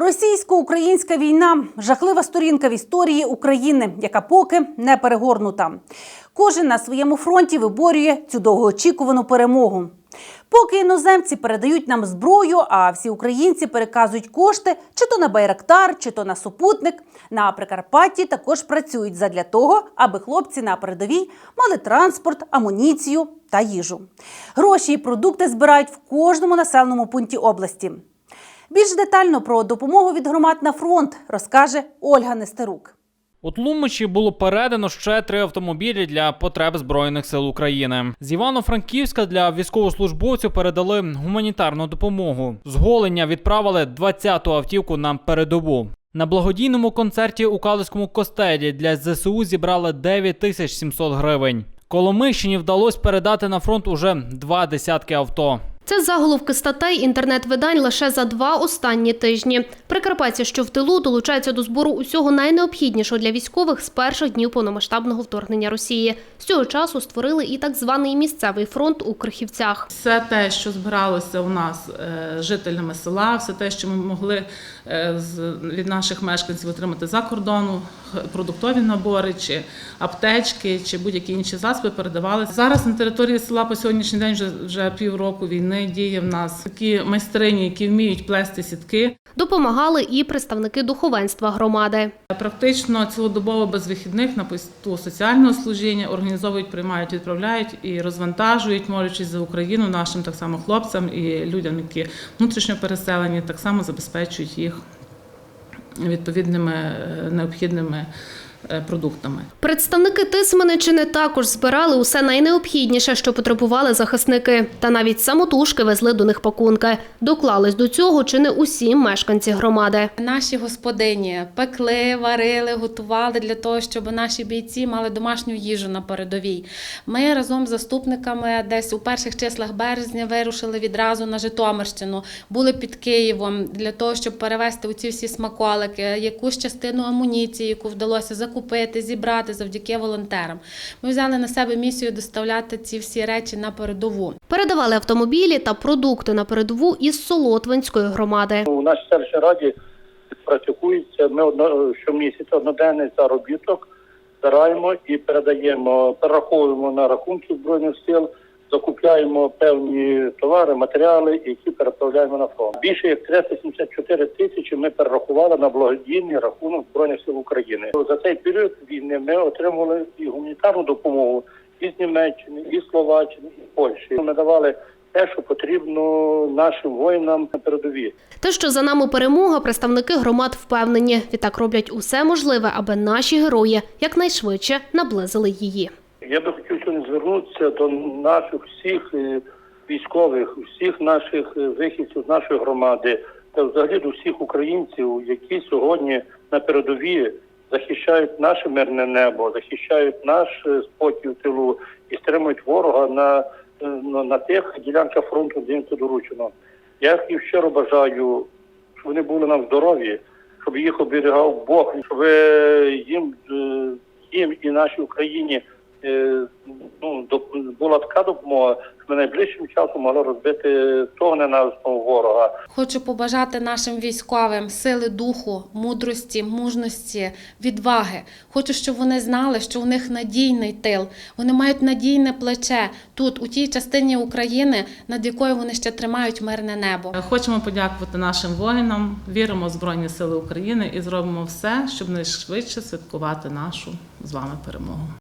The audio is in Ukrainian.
Російсько-українська війна жахлива сторінка в історії України, яка поки не перегорнута. Кожен на своєму фронті виборює цю довгоочікувану перемогу. Поки іноземці передають нам зброю, а всі українці переказують кошти чи то на Байрактар, чи то на супутник. На Прикарпатті також працюють задля того, аби хлопці на передовій мали транспорт, амуніцію та їжу. Гроші і продукти збирають в кожному населеному пункті області. Більш детально про допомогу від громад на фронт розкаже Ольга Нестерук. У Тлумачі було передано ще три автомобілі для потреб Збройних сил України. З Івано-Франківська для військовослужбовців передали гуманітарну допомогу. З Голеня відправили 20-ту автівку на передову. На благодійному концерті у Калицькому костелі для ЗСУ зібрали 9 тисяч 700 гривень. Коломийщині вдалося передати на фронт уже два десятки авто. Це заголовки статей інтернет-видань лише за два останні тижні. Прикарпатці, що в тилу, долучаються до збору усього найнеобхіднішого для військових з перших днів повномасштабного вторгнення Росії. З цього часу створили і так званий місцевий фронт у Крихівцях. Все те, що збиралося у нас е, жителями села, все те, що ми могли е, з- від наших мешканців отримати за кордону, продуктові набори, чи аптечки, чи будь-які інші засоби передавали. Зараз на території села по сьогоднішній день вже, вже півроку війни діє в нас такі майстрині, які вміють плести сітки. Допомагали і представники духовенства громади. Практично цілодобово без вихідних на посту соціального служіння організовують, приймають, відправляють і розвантажують, молячись за Україну нашим так само хлопцям і людям, які внутрішньо переселені, так само забезпечують їх відповідними е, необхідними продуктами. Представники Тисменичини також збирали усе найнеобхідніше, що потребували захисники. Та навіть самотужки везли до них пакунки. Доклались до цього чи не усі мешканці громади. Наші господині пекли, варили, готували для того, щоб наші бійці мали домашню їжу на передовій. Ми разом з заступниками десь у перших числах березня вирушили відразу на Житомирщину. Були під Києвом для того, щоб перевезти оці всі смаколики, якусь частину амуніції, яку вдалося закупити, зібрати завдяки волонтерам. Ми взяли на себе місію доставляти ці всі речі на передову. Передавали автомобілі та продукти на передову із Солотвинської громади. У нашій селищній раді практикується. Ми одно щомісяця одноденний заробіток збираємо і передаємо, перераховуємо на рахунки збройних сил, закупляємо певні товари, матеріали, які переправляємо на фронт. Більше як 374 тисячі ми перерахували на благодійний рахунок збройних сил України. За цей період війни ми отримували і гуманітарну допомогу і з Німеччини, і Словаччини, і Польщі. Ми давали те, що потрібно нашим воїнам на передовій. Те, що за нами перемога, представники громад впевнені. Відтак роблять усе можливе, аби наші герої якнайшвидше наблизили її. Я би хотів сьогодні звернутися до наших всіх е, військових, всіх наших е, вихідців з нашої громади та взагалі до всіх українців, які сьогодні на передовій захищають наше мирне небо, захищають наш е, спокій в тилу і стримують ворога на, на, на тих ділянках фронту, де їм це доручено. Я їм щиро бажаю, щоб вони були нам здорові, щоб їх оберігав Бог, щоб їм, їм і нашій Україні ну, доп- була така допомога, ми найближчим часом могли розбити того ненависного ворога. Хочу побажати нашим військовим сили духу, мудрості, мужності, відваги. Хочу, щоб вони знали, що у них надійний тил. Вони мають надійне плече тут, у тій частині України, над якою вони ще тримають мирне небо. Хочемо подякувати нашим воїнам, віримо в Збройні Сили України і зробимо все, щоб найшвидше святкувати нашу з вами перемогу.